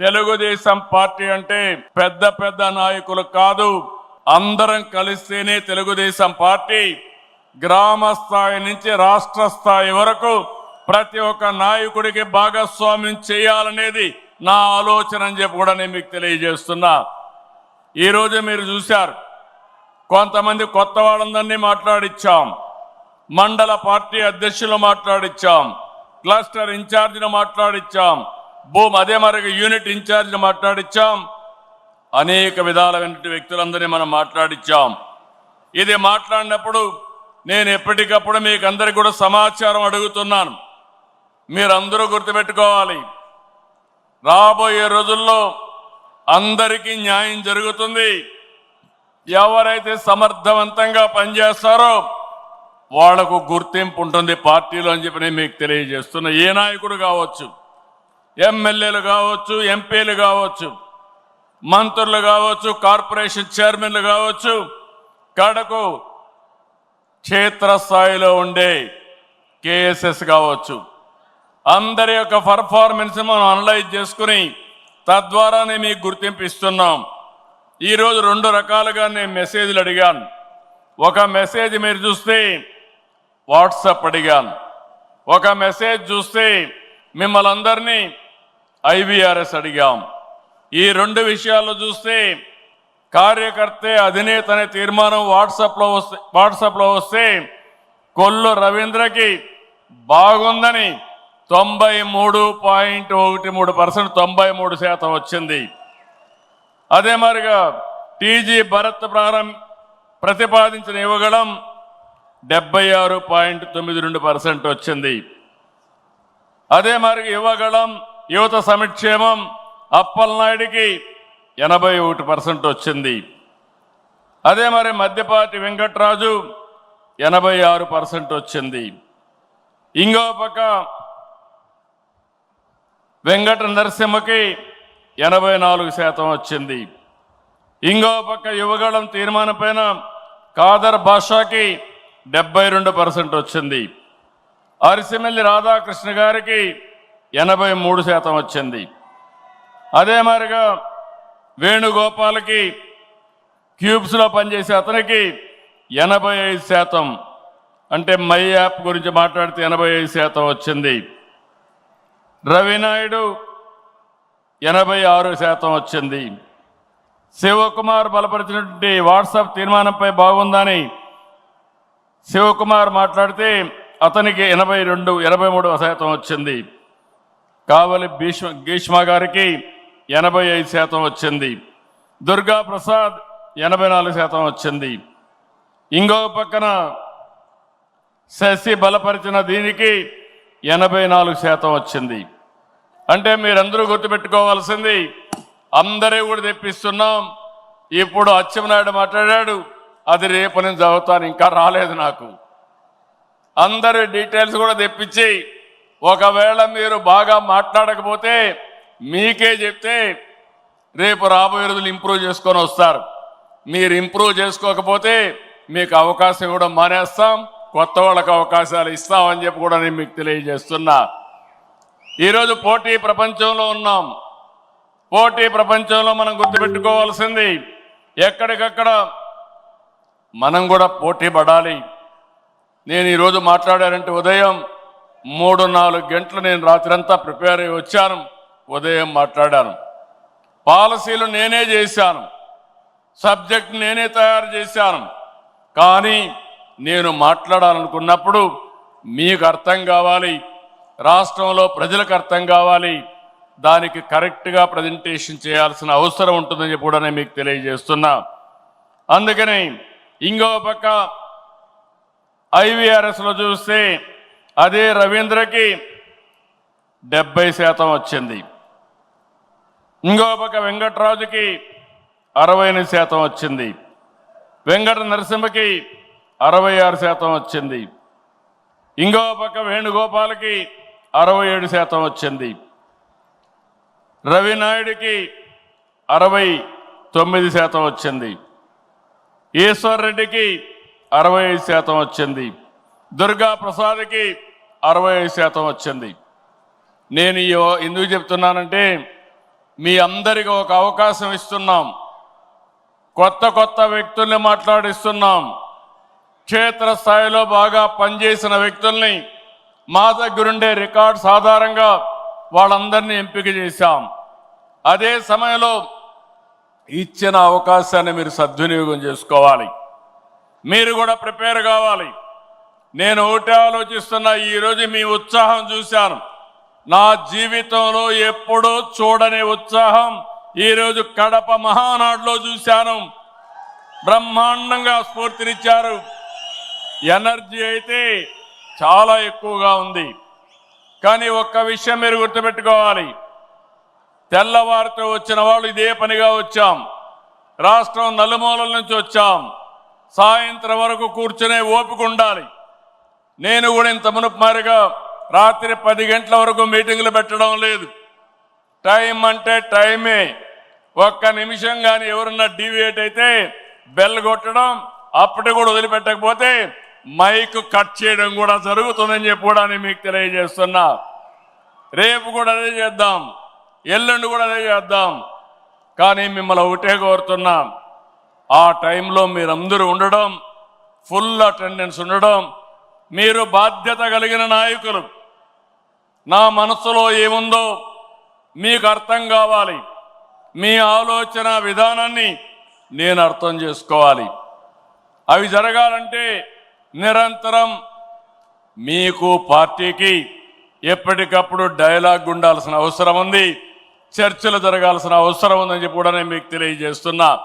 Telugu Desam party అంటే పెద్ద పెద్ద నాయకులు కాదు. అందరం కలిస్తేనే తెలుగుదేశం పార్టీ. గ్రామ స్థాయి నుంచి రాష్ట్ర స్థాయి వరకు ప్రతి ఒక్క నాయకుడికి భాగస్వామ్యం చేయాలనేది నా ఆలోచన అని చెప్పి కూడా నేను మీకు తెలియజేస్తున్నా. ఈరోజు మీరు చూశారు. కొంతమంది కొత్త వాళ్ళందరినీ మాట్లాడిచ్చాం. మండల పార్టీ అధ్యక్షులు మాట్లాడిచ్చాం. క్లస్టర్ ఇన్ఛార్జిని మాట్లాడిచ్చాం. భూమి అదే మరి యూనిట్ ఇన్ఛార్జిని మాట్లాడిచ్చాం. అనేక విధాలైన వ్యక్తులందరినీ మనం మాట్లాడిచ్చాం. ఇది మాట్లాడినప్పుడు నేను ఎప్పటికప్పుడు మీకు అందరికి కూడా సమాచారం అడుగుతున్నాను. మీరందరూ గుర్తుపెట్టుకోవాలి. రాబోయే రోజుల్లో అందరికీ న్యాయం జరుగుతుంది. ఎవరైతే సమర్థవంతంగా పనిచేస్తారో వాళ్ళకు గుర్తింపు ఉంటుంది పార్టీలో అని చెప్పి నేను మీకు తెలియజేస్తున్నా. ఏ నాయకుడు కావచ్చు. ఎమ్మెల్యేలు కావచ్చు ఎంపీలు కావచ్చు మంత్రులు కావచ్చు కార్పొరేషన్ చైర్మన్లు కావచ్చు కడకు క్షేత్రస్థాయిలో ఉండే కేఎస్ఎస్ కావచ్చు. అందరి యొక్క పర్ఫార్మెన్స్ మనం అనలైజ్ చేసుకుని తద్వారానే మీకు గుర్తింపు ఇస్తున్నాం. ఈరోజు రెండు రకాలుగా నేను మెసేజ్లు అడిగాను. ఒక మెసేజ్ మీరు చూస్తే వాట్సాప్ అడిగాను. ఒక మెసేజ్ చూస్తే మిమ్మల్ని అందరినీ ఐవీఆర్ఎస్ అడిగాం. ఈ రెండు విషయాలు చూస్తే కార్యకర్తే అధినేత అనే తీర్మానం వాట్సాప్లో వస్తే వాట్సాప్లో వస్తే కొల్లు రవీంద్రకి బాగుందని తొంభై మూడు పాయింట్ ఒకటి మూడు పర్సెంట్ తొంభై మూడు శాతం వచ్చింది. అదే మరిగా టీజీ భరత్ ప్రారంభ ప్రతిపాదించిన ఇవ్వగడం డెబ్బై ఆరు పాయింట్ తొమ్మిది రెండు పర్సెంట్ వచ్చింది. అదే మరి ఇవ్వగడం యువత సమిక్షేమం అప్పలనాయుడికి ఎనభై ఒకటి పర్సెంట్ వచ్చింది. అదే మరి మధ్యపాటి వెంకట్రాజు ఎనభై ఆరు పర్సెంట్ వచ్చింది. ఇంకో పక్క వెంకట నరసింహకి ఎనభై నాలుగు శాతం వచ్చింది. ఇంకో పక్క యువగళం తీర్మానం పైన కాదర్ భాషాకి డెబ్బై రెండు పర్సెంట్ వచ్చింది. అరిసిమెల్లి రాధాకృష్ణ గారికి ఎనభై మూడు శాతం వచ్చింది. అదే మాదిరిగా వేణుగోపాల్కి క్యూబ్స్లో పనిచేసే అతనికి ఎనభై ఐదు శాతం. అంటే మై యాప్ గురించి మాట్లాడితే ఎనభై ఐదు శాతం వచ్చింది. రవినాయుడు ఎనభై ఆరు శాతం వచ్చింది. శివకుమార్ బలపరిచినటువంటి వాట్సాప్ తీర్మానంపై బాగుందని శివకుమార్ మాట్లాడితే అతనికి ఎనభై రెండు ఎనభై మూడు శాతం వచ్చింది. కావలి భీష్మ గ్రీష్మ గారికి ఎనభై ఐదు శాతం వచ్చింది. దుర్గా ప్రసాద్ ఎనభై నాలుగు శాతం వచ్చింది. ఇంకో పక్కన శశి బలపరిచిన దీనికి ఎనభై నాలుగు శాతం వచ్చింది. అంటే మీరందరూ గుర్తుపెట్టుకోవాల్సింది అందరూ కూడా తెప్పిస్తున్నాం. ఇప్పుడు అచ్చెన్నాయుడు మాట్లాడాడు అది రేపు నేను చదువుతాను ఇంకా రాలేదు నాకు. అందరి డీటెయిల్స్ కూడా తెప్పించి ఒకవేళ మీరు బాగా మాట్లాడకపోతే మీకే చెప్తే రేపు రాబోయే రోజులు ఇంప్రూవ్ చేసుకొని వస్తారు. మీరు ఇంప్రూవ్ చేసుకోకపోతే మీకు అవకాశం ఇవ్వడం మానేస్తాం. కొత్త వాళ్ళకు అవకాశాలు ఇస్తామని చెప్పి కూడా నేను మీకు తెలియజేస్తున్నా. ఈరోజు పోటీ ప్రపంచంలో ఉన్నాం. పోటీ ప్రపంచంలో మనం గుర్తుపెట్టుకోవాల్సింది ఎక్కడికక్కడ మనం కూడా పోటీ పడాలి. నేను ఈరోజు మాట్లాడారంటే ఉదయం మూడు నాలుగు గంటలు నేను రాత్రంతా ప్రిపేర్ అయ్యి వచ్చాను. ఉదయం మాట్లాడాను. పాలసీలు నేనే చేశాను. సబ్జెక్ట్ నేనే తయారు చేశాను. కానీ నేను మాట్లాడాలనుకున్నప్పుడు మీకు అర్థం కావాలి. రాష్ట్రంలో ప్రజలకు అర్థం కావాలి. దానికి కరెక్ట్గా ప్రజెంటేషన్ చేయాల్సిన అవసరం ఉంటుందని కూడా నేను మీకు తెలియజేస్తున్నా. అందుకని ఇంకో పక్క ఐవీఆర్ఎస్లో చూస్తే అదే రవీంద్రకి డెబ్బై శాతం వచ్చింది. ఇంకో పక్క వెంకట్రాజుకి అరవై ఎనిమిది శాతం వచ్చింది. వెంకట నరసింహకి అరవై ఆరు శాతం వచ్చింది. ఇంకో పక్క వేణుగోపాల్కి అరవై ఏడు శాతం వచ్చింది. రవినాయుడికి అరవై తొమ్మిది శాతం వచ్చింది. ఈశ్వర్ రెడ్డికి అరవై ఐదు శాతం వచ్చింది. దుర్గా ప్రసాద్కి అరవై ఐదు శాతం వచ్చింది. నేను ఈ ఎందుకు చెప్తున్నానంటే మీ అందరికీ ఒక అవకాశం ఇస్తున్నాం. కొత్త కొత్త వ్యక్తుల్ని మాట్లాడిస్తున్నాం. క్షేత్రస్థాయిలో బాగా పనిచేసిన వ్యక్తుల్ని మా దగ్గరుండే రికార్డ్స్ ఆధారంగా వాళ్ళందరినీ ఎంపిక చేశాం. అదే సమయంలో ఇచ్చిన అవకాశాన్ని మీరు సద్వినియోగం చేసుకోవాలి. మీరు కూడా ప్రిపేర్ కావాలి. నేను ఒకటే ఆలోచిస్తున్నా ఈరోజు మీ ఉత్సాహం చూశాను. నా జీవితంలో ఎప్పుడూ చూడని ఉత్సాహం ఈరోజు కడప మహానాడులో చూశాను. బ్రహ్మాండంగా స్ఫూర్తినిచ్చారు. ఎనర్జీ అయితే చాలా ఎక్కువగా ఉంది. కానీ ఒక్క విషయం మీరు గుర్తుపెట్టుకోవాలి. తెల్లవారితో వచ్చిన వాళ్ళు ఇదే పనిగా వచ్చాం. రాష్ట్రం నలుమూలల నుంచి వచ్చాం. సాయంత్రం వరకు కూర్చునే ఓపిక ఉండాలి. నేను కూడా ఇంత మునుపుమారుగా రాత్రి పది గంటల వరకు మీటింగులు పెట్టడం లేదు. టైం అంటే టైమే. ఒక్క నిమిషం కానీ ఎవరన్నా డీవియేట్ అయితే బెల్ కొట్టడం అప్పటి కూడా వదిలిపెట్టకపోతే మైక్ కట్ చేయడం కూడా జరుగుతుందని చెప్పి కూడా నేను మీకు తెలియజేస్తున్నా. రేపు కూడా అదే చేద్దాం. ఎల్లుండి కూడా అదే చేద్దాం. కానీ మిమ్మల్ని ఒకటే కోరుతున్నాం. ఆ టైంలో మీరందరూ ఉండడం ఫుల్ అటెండెన్స్ ఉండడం మీరు బాధ్యత కలిగిన నాయకులు. నా మనసులో ఏముందో మీకు అర్థం కావాలి. మీ ఆలోచన విధానాన్ని నేను అర్థం చేసుకోవాలి. అవి జరగాలంటే నిరంతరం మీకు పార్టీకి ఎప్పటికప్పుడు డైలాగ్ ఉండాల్సిన అవసరం ఉంది. చర్చలు జరగాల్సిన అవసరం ఉందని చెప్పి కూడా నేను మీకు తెలియజేస్తున్నా.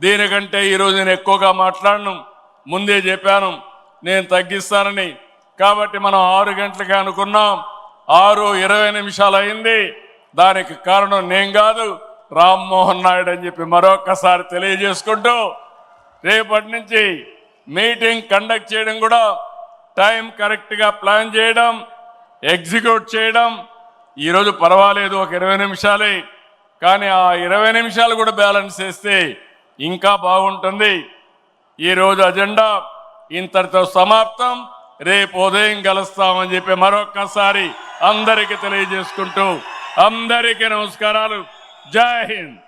దీనికంటే ఈరోజు నేను ఎక్కువగా మాట్లాడను. ముందే చెప్పాను. నేను తగ్గిస్తానని. కాబట్టి మనం ఆరు గంటలకి అనుకున్నాం. ఆరు ఇరవై నిమిషాలు అయింది. దానికి కారణం నేను కాదు రామ్మోహన్ నాయుడు అని చెప్పి మరొకసారి తెలియజేసుకుంటూ రేపటి నుంచి మీటింగ్ కండక్ట్ చేయడం కూడా టైం కరెక్ట్గా ప్లాన్ చేయడం ఎగ్జిక్యూట్ చేయడం. ఈరోజు పర్వాలేదు ఒక ఇరవై నిమిషాలే. కానీ ఆ ఇరవై నిమిషాలు కూడా బ్యాలెన్స్ చేస్తే ఇంకా బాగుంటుంది. ఈరోజు అజెండా ఇంతటితో సమాప్తం. రేపు ఉదయం కలుస్తామని చెప్పి మరొక్కసారి అందరికీ తెలియజేసుకుంటూ అందరికీ నమస్కారాలు. జై హింద్.